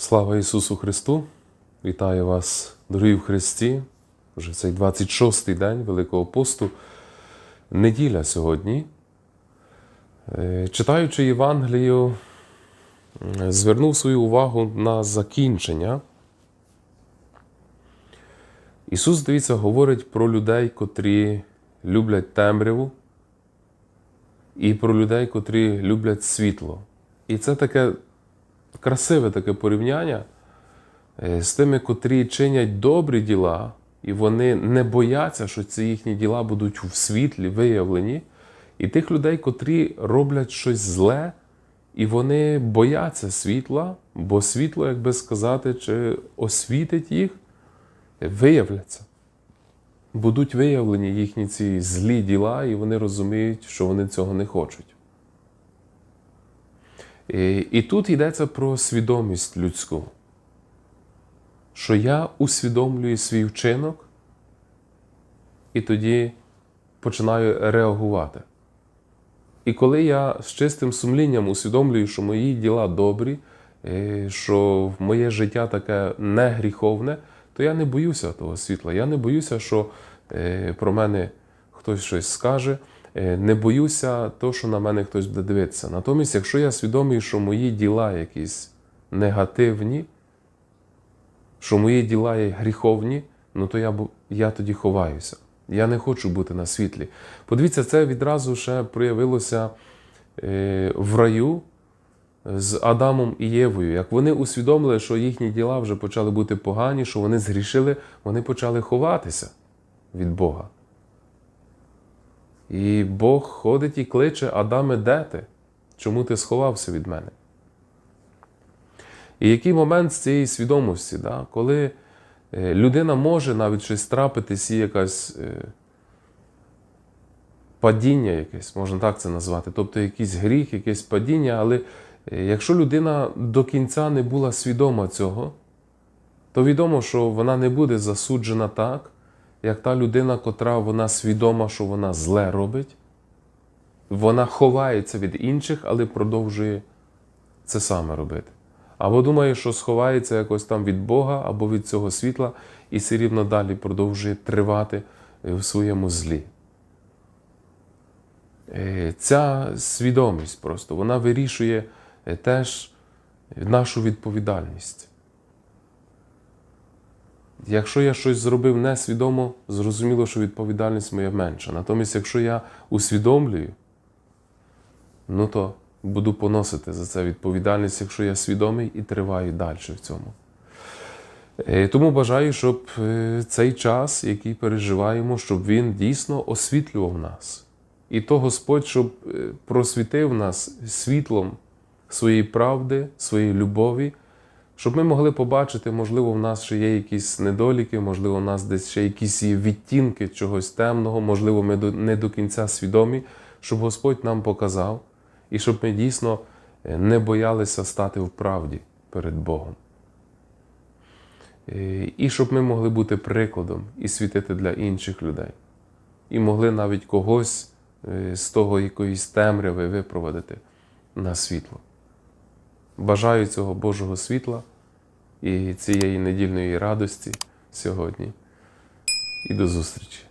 Слава Ісусу Христу! Вітаю вас, дорогі в Христі. Вже цей 26-й день Великого посту. Неділя сьогодні. Е, Читаючи Євангелію, звернув свою увагу на закінчення. Ісус, дивіться, говорить про людей, котрі люблять темряву, і про людей, котрі люблять світло. І це таке красиве таке порівняння е, з тими, котрі чинять добрі діла, і вони не бояться, що ці їхні діла будуть в світлі виявлені, і тих людей, котрі роблять щось зле, і вони бояться світла, бо світло, як би сказати, чи освітить їх, виявляться. Будуть виявлені їхні ці злі діла, і вони розуміють, що вони цього не хочуть. І, і тут йдеться про свідомість людську, що я усвідомлюю свій вчинок і тоді починаю реагувати. І коли я з чистим сумлінням усвідомлюю, що мої діла добрі, е, що моє життя таке не гріховне, то я не боюся того світла. Я не боюся, що е, про мене хтось щось скаже. Е, Не боюся того, що на мене хтось буде дивитися. Натомість, якщо я свідомий, що мої діла якісь негативні, що мої діла є гріховні, ну то я, я тоді ховаюся. Я не хочу бути на світлі. Подивіться, це відразу ще проявилося е, в раю з Адамом і Євою. Як вони усвідомили, що їхні діла вже почали бути погані, що вони згрішили, вони почали ховатися від Бога. І Бог ходить і кличе Адаме, де ти? Чому ти сховався від мене? І який момент з цієї свідомості, да? коли е, людина може навіть щось трапитись, і якась е, падіння якесь, можна так це назвати, тобто якийсь гріх, якесь падіння, але е, якщо людина до кінця не була свідома цього, то відомо, що вона не буде засуджена так, як та людина, котра вона свідома, що вона зле робить, вона ховається від інших, але продовжує це саме робити. Або думає, що сховається якось там від Бога або від цього світла, і все рівно далі продовжує тривати е, в своєму злі. Е, Ця свідомість просто вона вирішує е, теж нашу відповідальність. Якщо я щось зробив несвідомо, зрозуміло, що відповідальність моя менша. Натомість, якщо я усвідомлюю, ну то буду поносити за це відповідальність, якщо я свідомий і триваю далі в цьому. Е, Тому бажаю, щоб е, цей час, який переживаємо, щоб він дійсно освітлював нас. І то Господь, щоб е, просвітив нас світлом своєї правди, своєї любові, щоб ми могли побачити, можливо, в нас ще є якісь недоліки, можливо, в нас десь ще якісь є відтінки чогось темного, можливо, ми не до кінця свідомі, щоб Господь нам показав, і щоб ми дійсно е, не боялися стати в правді перед Богом. Е, І щоб ми могли бути прикладом і світити для інших людей. І могли навіть когось е, з того якоїсь темряви випроводити на світло. Бажаю цього Божого світла і цієї недільної радості сьогодні. І до зустрічі!